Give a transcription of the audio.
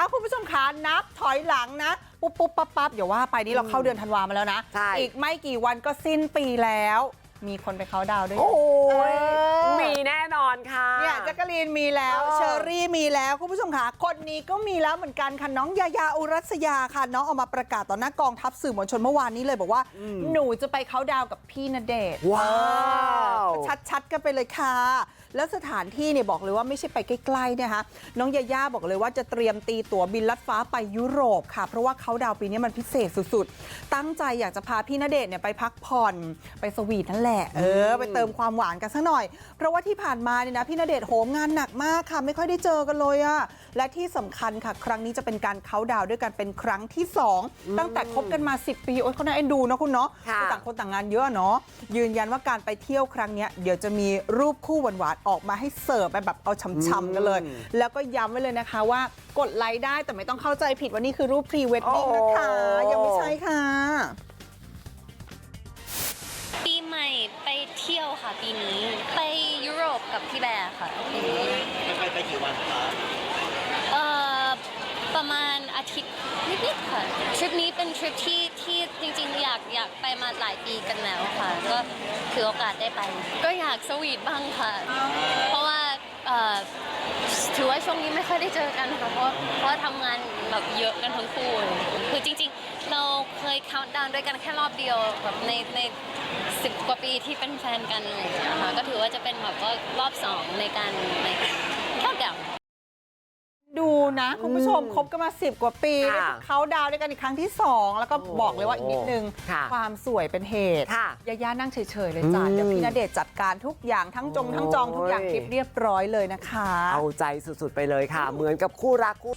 อะคุณผู้ชมคะนับถอยหลังนะ ปุ๊บปุ๊บปั๊บปั๊บอย่าว่าไปนี่เราเข้าเดือนธันวามาแล้วนะใช่อีกไม่กี่วันก็สิ้นปีแล้ว มีคนไปเขาน์ดาวน์ด้วยโอ้ยเออ มีแน่นอนค่ะเนี่ยแจักรีนมีแล้วเออเชอรี่มีแล้วคุณผู้ชมคะคนนี้ก็มีแล้วเหมือนกันค่ะน้องยายาอุรัสยาค่ะน้องออกมาประกาศต่อหน้ากองทัพสื่อมวลชนเมื่อวานนี้เลยบอกว่า หนูจะไปเขาน์ดาวน์กับพี่ณเดชน์ว้าวเออชัดๆกันไปเลยค่ะ แล้วสถานที่เนี่ยบอกเลยว่าไม่ใช่ไปใกล้ๆนะคะน้องยาย่าบอกเลยว่าจะเตรียมตีตั๋วบินลัดฟ้าไปยุโรปค่ะ เพราะว่าเขาดาวน์ปีนี้มันพิเศษสุดๆ ตั้งใจอยากจะพาพี่ณเดชน์เนี่ยไปพักผ่อนไปสวีทนั่นแหละเออไปเติมความหวานกันสักหน่อยเพราะว่าที่ผ่านมาเนี่ยนะพี่ณเดชน์โหมงานหนักมากค่ะไม่ค่อยได้เจอกันเลยอะและที่สำคัญค่ะ ครั้งนี้จะเป็นการเขาน์ดาวน์ด้วยกันเป็นครั้งที่สองตั้งแต่คบกันมา 10 ปีโอ๊ยเขาน่าเอ็นดูเนาะคุณเนาะค่ะต่างคนต่างงานเยอะเนาะยืนยันว่าการไปเที่ยวครั้งเนี้ยเดี๋ยวจะมีรูปคู่หวานๆออกมาให้เสิร์ฟไปแบบเอาช่ำๆกันเลยอืมแล้วก็ย้ำไว้เลยนะคะว่ากดไลค์ได้แต่ไม่ต้องเข้าใจผิดว่านี่คือรูปพรีเวดดิ้งนะคะโอ้ยังไม่ใช่ค่ะ เที่ยวค่ะปีนี้ ไปยุโรปกับพี่แบร์ค่ะปีนี้ไปไปกี่วันคะเอ่อประมาณอาทิตย์นิดๆค่ะทริปนี้เป็นทริปที่ที่จริงๆ อยากอยากไปมาหลายปีกันแล้วค่ะ ก็ถือโอกาสได้ไป ก็อยากสวีทบ้างค่ะ เพราะว่าเอ่อถือว่าช่วงนี้ไม่ค่อยได้เจอกันค่ะ เพราะเพราะทำงานแบบเยอะกันทั้งคู่เลยคือจริงๆ เราเคย count down ด้วยกันแค่รอบเดียวแบบในใน สิบกว่าปีที่เป็นแฟนกันอะไรอย่างเงี้ยค่ะก็ถือว่าจะเป็นแบบว่ารอบสองในการในการ count down ดูนะ คุณผู้ชมคบกันมา 10 กว่าปีค่ะ เขาดาวน์ด้วยกันอีกครั้งที่ 2 แล้วก็บอกเลยว่าอีกนิดนึง ค่ะ ความสวยเป็นเหตุค่ะ ยาย่านั่งเฉยๆเลยจ้ะอืมเดี๋ยวพี่ณเดชน์จัดการทุกอย่างทั้งจงทั้งจองทุกอย่างโอ้ย คลิปเรียบร้อยเลยนะคะ เอาใจสุดๆไปเลยค่ะ เหมือนกับคู่รักคู่